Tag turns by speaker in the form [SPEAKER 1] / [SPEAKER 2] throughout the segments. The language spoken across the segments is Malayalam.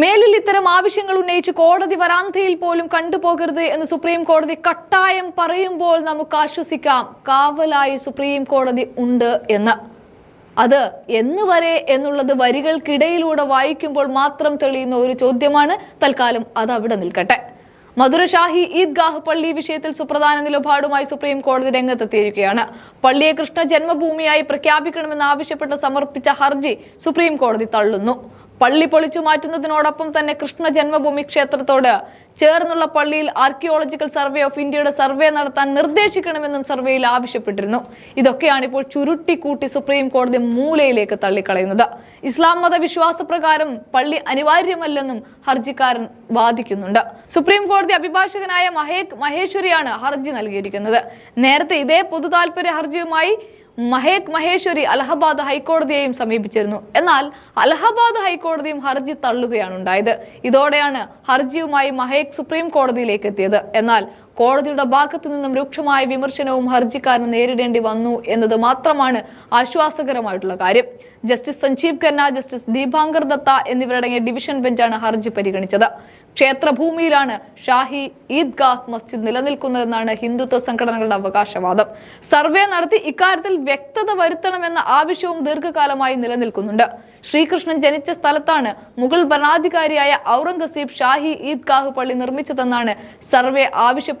[SPEAKER 1] മേലിൽ ഇത്തരം ആവശ്യങ്ങൾ ഉന്നയിച്ച് കോടതി വരാന്തയിൽ പോലും കണ്ടുപോകരുത് എന്ന് സുപ്രീം കോടതി കട്ടായം പറയുമ്പോൾ നമുക്ക് ആശ്വസിക്കാം. കാവലായി സുപ്രീം കോടതി ഉണ്ട് എന്ന്. അത് എന്ന് വരെ എന്നുള്ളത് വരികൾക്കിടയിലൂടെ വായിക്കുമ്പോൾ മാത്രം തെളിയുന്ന ഒരു ചോദ്യമാണ്. തൽക്കാലം അത് അവിടെ നിൽക്കട്ടെ. മധുരഷാഹി ഈദ്ഗാഹ് പള്ളി വിഷയത്തിൽ സുപ്രധാന നിലപാടുമായി സുപ്രീം കോടതി രംഗത്തെത്തിയിരിക്കുകയാണ്. പള്ളിയെ കൃഷ്ണ ജന്മഭൂമിയായി പ്രഖ്യാപിക്കണമെന്ന് ആവശ്യപ്പെട്ട് സമർപ്പിച്ച ഹർജി സുപ്രീം കോടതി തള്ളുന്നു. പള്ളി പൊളിച്ചു മാറ്റുന്നതിനോടൊപ്പം തന്നെ കൃഷ്ണ ജന്മഭൂമി ക്ഷേത്രത്തോട് ചേർന്നുള്ള പള്ളിയിൽ ആർക്കിയോളജിക്കൽ സർവേ ഓഫ് ഇന്ത്യയുടെ സർവേ നടത്താൻ നിർദ്ദേശിക്കണമെന്നും സർവേയിൽ ആവശ്യപ്പെട്ടിരുന്നു. ഇതൊക്കെയാണ് ഇപ്പോൾ ചുരുട്ടിക്കൂട്ടി സുപ്രീം കോടതി മൂലയിലേക്ക് തള്ളിക്കളയുന്നത്. ഇസ്ലാം മത വിശ്വാസപ്രകാരം പള്ളി അനിവാര്യമല്ലെന്നും ഹർജിക്കാരൻ വാദിക്കുന്നുണ്ട്. സുപ്രീം കോടതി അഭിഭാഷകനായ മഹേക് മഹേശ്വരിയാണ് ഹർജി നൽകിയിരിക്കുന്നത്. നേരത്തെ ഇതേ പൊതു താൽപര്യ ഹർജിയുമായി മഹേക് മഹേശ്വരി അലഹബാദ് ഹൈക്കോടതിയെയും സമീപിച്ചിരുന്നു. എന്നാൽ അലഹബാദ് ഹൈക്കോടതിയും ഹർജി തള്ളുകയാണ് ഉണ്ടായത്. ഇതോടെയാണ് ഹർജിയുമായി മഹേക് സുപ്രീം കോടതിയിലേക്ക് എത്തിയത്. എന്നാൽ കോടതിയുടെ ഭാഗത്തു നിന്നും രൂക്ഷമായ വിമർശനവും ഹർജിക്കാരന് നേരിടേണ്ടി വന്നു എന്നത് മാത്രമാണ് ആശ്വാസകരമായിട്ടുള്ള കാര്യം. ജസ്റ്റിസ് സഞ്ജീവ് ഖന്ന ജസ്റ്റിസ് ദീപാങ്കർ ദത്ത എന്നിവരടങ്ങിയ ഡിവിഷൻ ബെഞ്ചാണ് ഹർജി പരിഗണിച്ചത്. ക്ഷേത്രഭൂമിയിലാണ് ഷാഹി ഈദ്ഗാഹ് മസ്ജിദ് നിലനിൽക്കുന്നതെന്നാണ് ഹിന്ദുത്വ സംഘടനകളുടെ അവകാശവാദം. സർവേ നടത്തി ഇക്കാര്യത്തിൽ വ്യക്തത വരുത്തണമെന്ന ആവശ്യവും ദീർഘകാലമായി നിലനിൽക്കുന്നുണ്ട്. ശ്രീകൃഷ്ണൻ ജനിച്ച സ്ഥലത്താണ് മുഗൾ ഭരണാധികാരിയായ ഔറംഗസീബ് ഷാഹി ഈദ്ഗാഹ് പള്ളി നിർമ്മിച്ചതെന്നാണ് സർവേ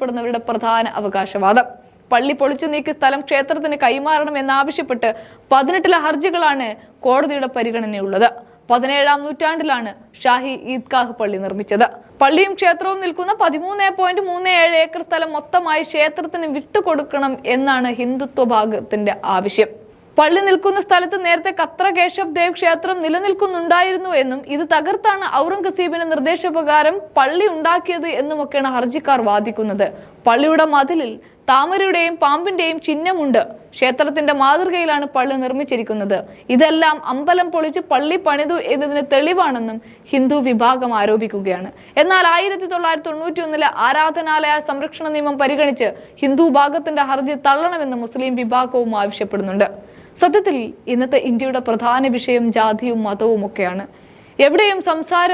[SPEAKER 1] ആവശ്യപ്പെടുന്നവരുടെ പ്രധാന അവകാശവാദം. പള്ളി പൊളിച്ചു നീക്കി സ്ഥലം ക്ഷേത്രത്തിന് കൈമാറണം എന്നാവശ്യപ്പെട്ട് പതിനെട്ടിലെ ഹർജികളാണ് കോടതിയുടെ പരിഗണനയുള്ളത്. പതിനേഴാം നൂറ്റാണ്ടിലാണ് ഷാഹി ഈദ്ഗാഹ് പള്ളി നിർമ്മിച്ചത്. പള്ളിയും ക്ഷേത്രവും നിൽക്കുന്ന പതിമൂന്ന് പോയിന്റ് മൂന്ന് ഏഴ് ഏക്കർ സ്ഥലം മൊത്തമായി ക്ഷേത്രത്തിന് വിട്ടുകൊടുക്കണം എന്നാണ് ഹിന്ദുത്വ ഭാഗത്തിന്റെ ആവശ്യം. പള്ളി നിൽക്കുന്ന സ്ഥലത്ത് നേരത്തെ കത്ര കേശവ് ദേവ് ക്ഷേത്രം നിലനിൽക്കുന്നുണ്ടായിരുന്നു എന്നും ഇത് തകർത്താണ് ഔറംഗസീബിന്റെ നിർദ്ദേശപ്രകാരം പള്ളി ഉണ്ടാക്കിയത് എന്നുമൊക്കെയാണ് ഹർജിക്കാർ വാദിക്കുന്നത്. പള്ളിയുടെ മതിലിൽ താമരയുടെയും പാമ്പിന്റെയും ചിഹ്നമുണ്ട്. ക്ഷേത്രത്തിന്റെ മാതൃകയിലാണ് പള്ളി നിർമ്മിച്ചിരിക്കുന്നത്. ഇതെല്ലാം അമ്പലം പൊളിച്ച് പള്ളി പണിതു എന്നതിന് തെളിവാണെന്നും ഹിന്ദു വിഭാഗം ആരോപിക്കുകയാണ്. എന്നാൽ ആയിരത്തി തൊള്ളായിരത്തി തൊണ്ണൂറ്റി ഒന്നിലെ ആരാധനാലയ സംരക്ഷണ നിയമം പരിഗണിച്ച് ഹിന്ദു ഭാഗത്തിന്റെ ഹർജി തള്ളണമെന്ന് മുസ്ലിം വിഭാഗവും ആവശ്യപ്പെടുന്നുണ്ട്. സത്യത്തിൽ ഇന്നത്തെ ഇന്ത്യയുടെ പ്രധാന വിഷയം ജാതിയും മതവും ഒക്കെയാണ്. എവിടെയും സംസാര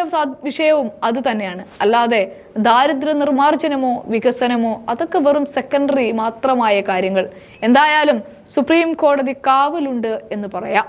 [SPEAKER 1] വിഷയവും അത് തന്നെയാണ്. അല്ലാതെ ദാരിദ്ര്യ നിർമ്മാർജനമോ വികസനമോ അതൊക്കെ വെറും സെക്കൻഡറി മാത്രമായ കാര്യങ്ങൾ. എന്തായാലും സുപ്രീം കോടതി കാവലുണ്ട് എന്ന് പറയാം.